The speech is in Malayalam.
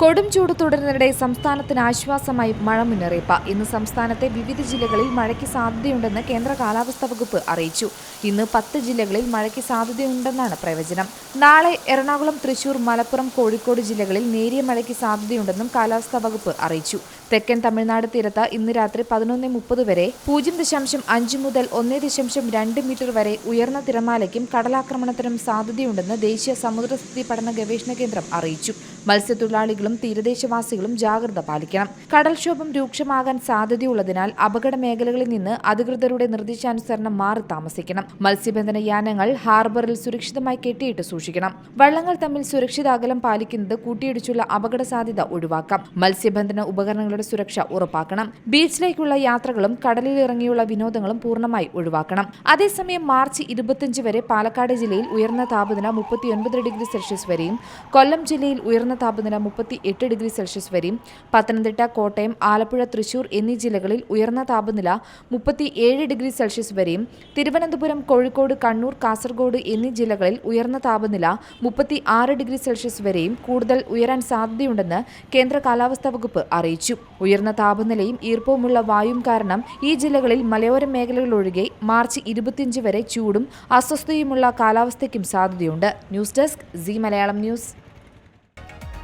കൊടും ചൂട് തുടരുന്നതിനിടെ സംസ്ഥാനത്തിന് ആശ്വാസമായി മഴ മുന്നറിയിപ്പ്. ഇന്ന് സംസ്ഥാനത്തെ വിവിധ ജില്ലകളിൽ മഴയ്ക്ക് സാധ്യതയുണ്ടെന്ന് കേന്ദ്ര കാലാവസ്ഥാ വകുപ്പ് അറിയിച്ചു. ഇന്ന് പത്ത് ജില്ലകളിൽ മഴയ്ക്ക് സാധ്യതയുണ്ടെന്നാണ് പ്രവചനം. നാളെ എറണാകുളം തൃശൂർ മലപ്പുറം കോഴിക്കോട് ജില്ലകളിൽ നേരിയ മഴയ്ക്ക് സാധ്യതയുണ്ടെന്നും കാലാവസ്ഥാ വകുപ്പ് അറിയിച്ചു. തെക്കൻ തമിഴ്നാട് തീരത്ത് ഇന്ന് രാത്രി പതിനൊന്ന് മുപ്പത് വരെ പൂജ്യം ദശാംശം അഞ്ച് മുതൽ ഒന്ന് ദശാംശം രണ്ട് മീറ്റർ വരെ ഉയർന്ന തിരമാലയ്ക്കും കടലാക്രമണത്തിനും സാധ്യതയുണ്ടെന്ന് ദേശീയ സമുദ്രസ്ഥിതി പഠന ഗവേഷണ കേന്ദ്രം അറിയിച്ചു. മത്സ്യത്തൊഴിലാളികളും തീരദേശവാസികളും ജാഗ്രത പാലിക്കണം. കടൽക്ഷോഭം രൂക്ഷമാകാൻ സാധ്യതയുള്ളതിനാൽ അപകട മേഖലകളിൽ നിന്ന് അധികൃതരുടെ നിർദ്ദേശാനുസരണം മാറി താമസിക്കണം. മത്സ്യബന്ധന യാനങ്ങൾ ഹാർബറിൽ സുരക്ഷിതമായി കെട്ടിയിട്ട് സൂക്ഷിക്കണം. വള്ളങ്ങൾ തമ്മിൽ സുരക്ഷിത അകലം പാലിക്കുന്നത് കൂട്ടിയിടിച്ചുള്ള അപകട സാധ്യത ഒഴിവാക്കാം. മത്സ്യബന്ധന ഉപകരണങ്ങളുടെ സുരക്ഷ ഉറപ്പാക്കണം. ബീച്ചിലേക്കുള്ള യാത്രകളും കടലിൽ ഇറങ്ങിയുള്ള വിനോദങ്ങളും പൂർണമായി ഒഴിവാക്കണം. അതേസമയം മാർച്ച് ഇരുപത്തിയഞ്ച് വരെ പാലക്കാട് ജില്ലയിൽ ഉയർന്ന താപനില മുപ്പത്തിയൊൻപത് ഡിഗ്രി സെൽഷ്യസ് വരെയും കൊല്ലം ജില്ലയിൽ ഉയർന്ന താപനില മുപ്പത്തി എട്ട് ഡിഗ്രി സെൽഷ്യസ് വരെയും പത്തനംതിട്ട കോട്ടയം ആലപ്പുഴ തൃശൂർ എന്നീ ജില്ലകളിൽ ഉയർന്ന താപനില മുപ്പത്തി ഏഴ് ഡിഗ്രി സെൽഷ്യസ് വരെയും തിരുവനന്തപുരം കോഴിക്കോട് കണ്ണൂർ കാസർഗോഡ് എന്നീ ജില്ലകളിൽ ഉയർന്ന താപനില മുപ്പത്തി ആറ് ഡിഗ്രി സെൽഷ്യസ് വരെയും കൂടുതൽ ഉയരാൻ സാധ്യതയുണ്ടെന്ന് കേന്ദ്ര കാലാവസ്ഥാ വകുപ്പ് അറിയിച്ചു. ഉയർന്ന താപനിലയും ഈർപ്പവുമുള്ള വായും കാരണം ഈ ജില്ലകളിൽ മലയോര മേഖലകളൊഴികെ മാർച്ച് ഇരുപത്തിയഞ്ച് വരെ ചൂടും അസ്വസ്ഥതയുമുള്ള കാലാവസ്ഥയ്ക്കും സാധ്യതയുണ്ട്. News desk C Malayalam news.